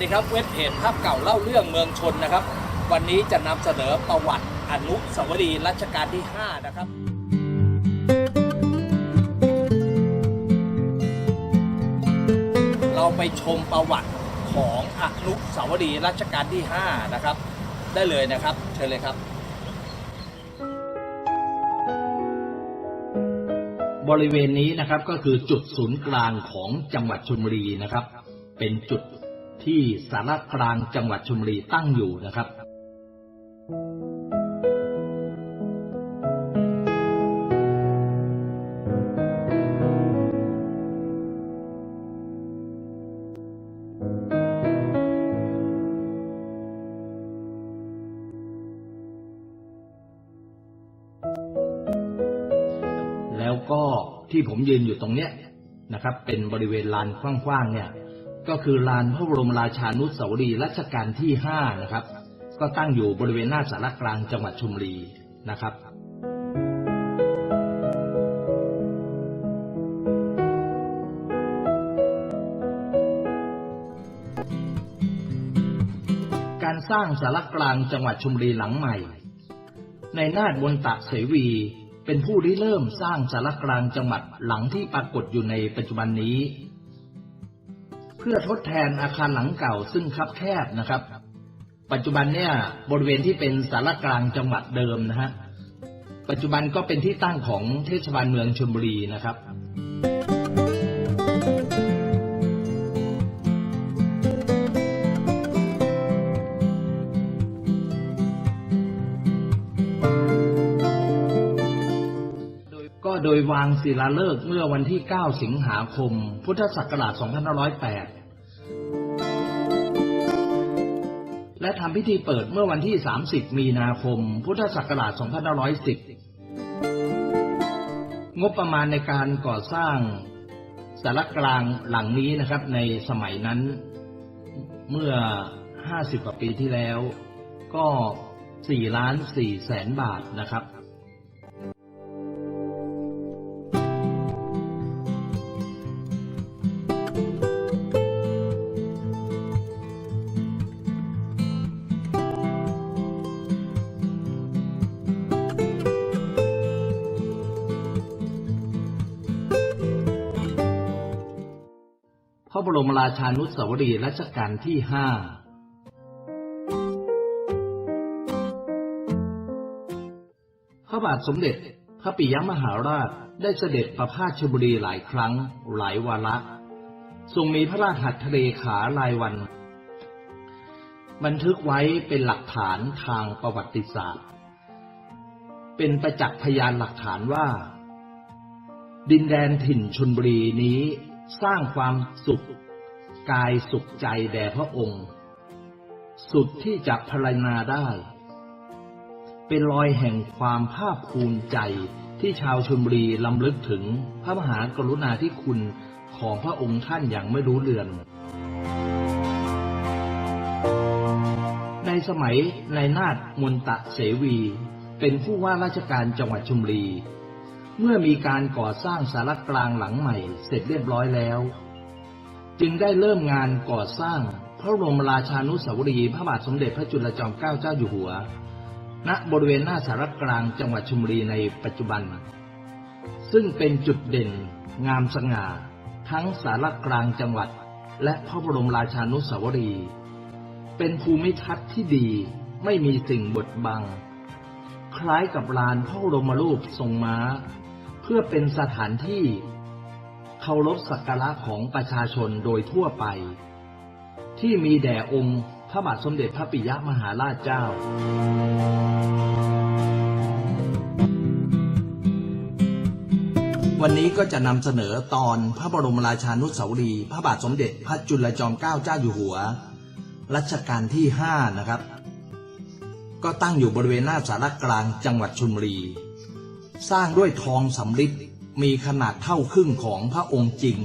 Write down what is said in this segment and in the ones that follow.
สวัสดีครับเว็บเพจภาพเก่าเล่าเรื่องเมืองชนนะครับ วันนี้จะนำเสนอประวัติอนุสาวรีย์รัชกาลที่ 5 นะครับ เราไปชมประวัติของอนุสาวรีย์รัชกาลที่ 5 นะครับ ได้เลยนะครับ เชิญเลยครับ บริเวณนี้นะครับก็คือจุดศูนย์กลางของจังหวัดชลบุรีนะครับ เป็นจุด ที่สารกลางจังหวัดชลบุรีตั้งอยู่นะครับแล้วก็ที่ผมยืนอยู่ตรงเนี้ยนะครับ เป็นบริเวณลานกว้างๆเนี่ย ก็คือลานพระบรมราชานุสาวรีย์รัชกาลที่5นะครับ ก็ตั้งอยู่บริเวณหน้าสารกลางจังหวัดชลบุรีนะครับการสร้างสารกลางจังหวัดชลบุรีหลังใหม่ ในนาฏบนตะเสวี เป็นผู้ริเริ่มสร้างสารกลางจังหวัดหลังที่ปรากฏอยู่ในปัจจุบันนี้ เพื่อทดแทนอาคารหลังเก่าซึ่งคับแคบนะครับ ปัจจุบันเนี่ยบริเวณที่เป็นสารกลางจังหวัดเดิมนะฮะปัจจุบันก็เป็นที่ตั้งของเทศบาลเมืองชลบุรีนะครับ โดยวางศิลาฤกษ์เมื่อวันที่ 9 สิงหาคม พุทธศักราช 2508 และทำพิธีเปิดเมื่อวันที่ 30 มีนาคม พุทธศักราช 2510 งบประมาณในการก่อสร้างสารกลางหลังนี้นะครับ ในสมัยนั้นเมื่อ 50 กว่าปีที่แล้ว ก็4ล้าน4แสนบาทนะครับ พระบรมราชานุสาวรีย์รัชกาลที่ห้าพระบาทสมเด็จพระปิยมหาราชได้เสด็จประพาสชลบุรีหลายครั้งหลายวาระทรงมีพระราชหัตถเลขารายวัน บันทึกไว้เป็นหลักฐานทางประวัติศาสตร์ เป็นประจักษ์พยานหลักฐานว่า ดินแดนถิ่นชนบุรีนี้ สร้างความสุข กายสุขใจแด่พระองค์ สุดที่จะพรรณนาได้ เป็นรอยแห่งความภาคภูมิใจที่ชาวชนบุรีลำลึกถึงพระมหากรุณาธิคุณของพระองค์ท่านอย่างไม่รู้เลือน ในสมัยในนาฏมนตะเสวี เป็นผู้ว่าราชการจังหวัดชลบุรี เมื่อมีการก่อสร้างสารกลางหลังใหม่เสร็จเรียบร้อยแล้ว จึงได้เริ่มงานก่อสร้างพระบรมราชานุสาวรีย์พระบาทสมเด็จพระจุลจอมเกล้าเจ้าอยู่หัว ณบริเวณหน้าสารกลางจังหวัดชลบุรีในปัจจุบัน ซึ่งเป็นจุดเด่น งามสง่า ทั้งสารกลางจังหวัด และพระบรมราชานุสาวรีย์เป็นภูมิทัศน์ที่ดีไม่มีสิ่งบดบัง คล้ายกับลานพระบรมรูปทรงม้า พื่อเป็นสถานที่เคารพสักการะของประชาชนโดยทั่วไป ที่มีแด่องค์พระบาทสมเด็จพระปิยมหาราชเจ้า วันนี้ก็จะนำเสนอตอนพระบรมราชานุสาวรีย์พระบาทสมเด็จพระจุลจอมเกล้าเจ้าอยู่หัว รัชกาลที่ห้านะครับ ก็ตั้งอยู่บริเวณหน้าสารกลางจังหวัดชลบุรี สร้างด้วยทองสำริดมีขนาดเท่าครึ่งของพระองค์จริง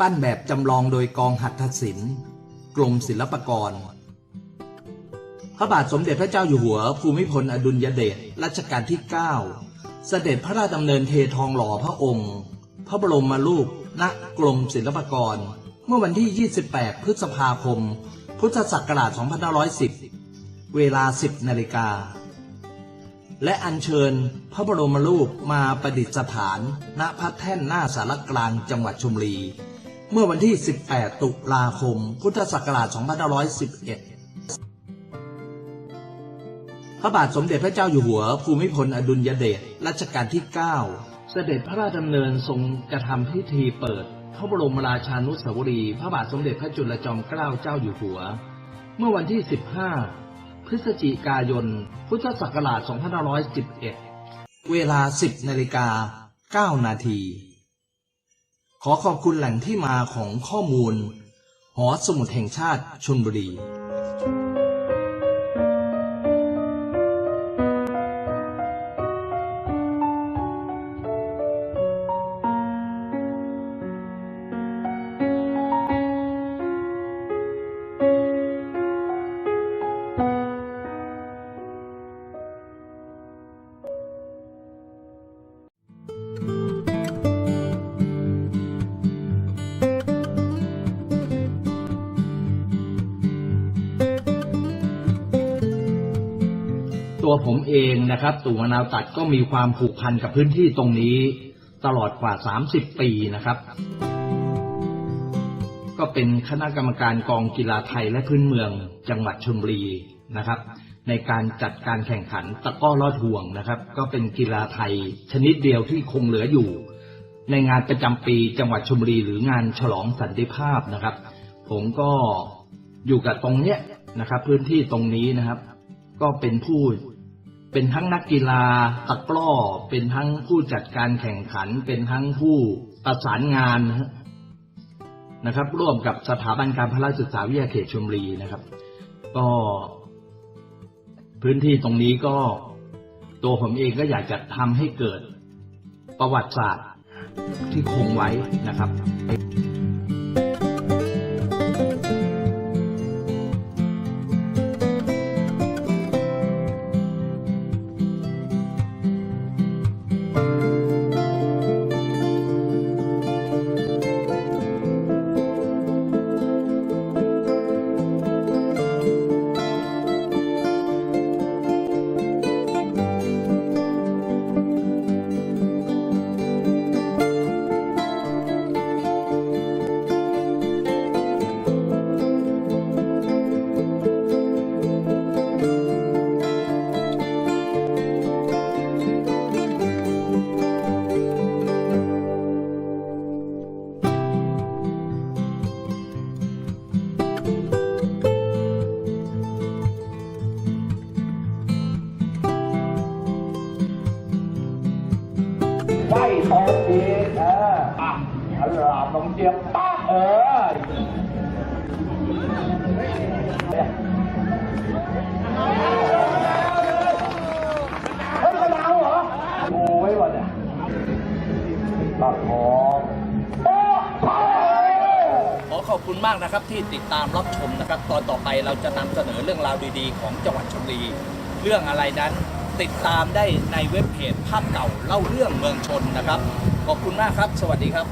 ปั้นแบบจำลองโดยกองหัตถศิลป์กรมศิลปากร พระบาทสมเด็จพระเจ้าอยู่หัว ภูมิพลอดุลยเดชรัชกาลที่ 9 เสด็จพระราชดำเนินเททองหล่อพระองค์ พระบรมรูปณกรมศิลปากร เมื่อวันที่ 28 พฤษภาคม พุทธศักราช 2510 เวลา 10 นาฬิกา และอัญเชิญพระบรมรูปมาประดิษฐาน ณพระแท่นหน้าสารกลางจังหวัดชลบุรี เมื่อวันที่ 18 ตุลาคม พุทธศักราช 2511พระบาทสมเด็จพระเจ้าอยู่หัว ภูมิพลอดุลยเดชรัชกาลที่ 9 เสด็จพระราชดำเนินทรงกระทำพิธีเปิดพระบรมราชานุสาวรีย์พระบาทสมเด็จพระจุลจอมเกล้าเจ้าอยู่หัว เมื่อวันที่ 15 พฤศจิกายน พุทธศักราช 2511 เวลา 10นาฬิกา 9 นาที ขอขอบคุณแหล่งที่มาของข้อมูล หอสมุดแห่งชาติชนบุรี ตัวผมเองนะครับตู่มะนาวตัดก็มีความผูกพันกับพื้นที่ตรงนี้ตลอดกว่า 30 ปีนะครับ ก็เป็นคณะกรรมการกองกีฬาไทยและพื้นเมือง จังหวัดชลบุรีนะครับ ในการจัดการแข่งขันตะก้อลอดห่วงนะครับ ก็เป็นกีฬาไทยชนิดเดียวที่คงเหลืออยู่ ในงานประจำปีจังหวัดชลบุรีหรืองานฉลองสันติภาพนะครับ ผมก็อยู่กับตรงเนี้ยนะครับ พื้นที่ตรงนี้นะครับ ก็เป็นผู้ เป็นทั้งนักกีฬาตะกร้อ เป็นทั้งผู้จัดการแข่งขัน เป็นทั้งผู้ประสานงานนะครับ ร่วมกับสถาบันการพละศึกษาวิทยาเขตชลบุรีนะครับ ก็ พื้นที่ตรงนี้ก็ตัวผมเองก็อยากจะทำให้เกิดประวัติศาสตร์ที่คงไว้นะครับ นหลาบลงเจียบป้าเออเฮ้ยกระดาวเหรอโอ้ไว้วะเนี่ยตัดทองโอ้โหขอขอบคุณมากนะครับที่ติดตามรับชมนะครับ ตอนต่อไปเราจะนำเสนอเรื่องราวดีๆ ของจังหวัดชลบุรี เรื่องอะไรนั้นติดตามได้ในเว็บเพจภาพเก่าเล่าเรื่องเมืองชนนะครับ ขอบคุณมากครับ สวัสดีครับ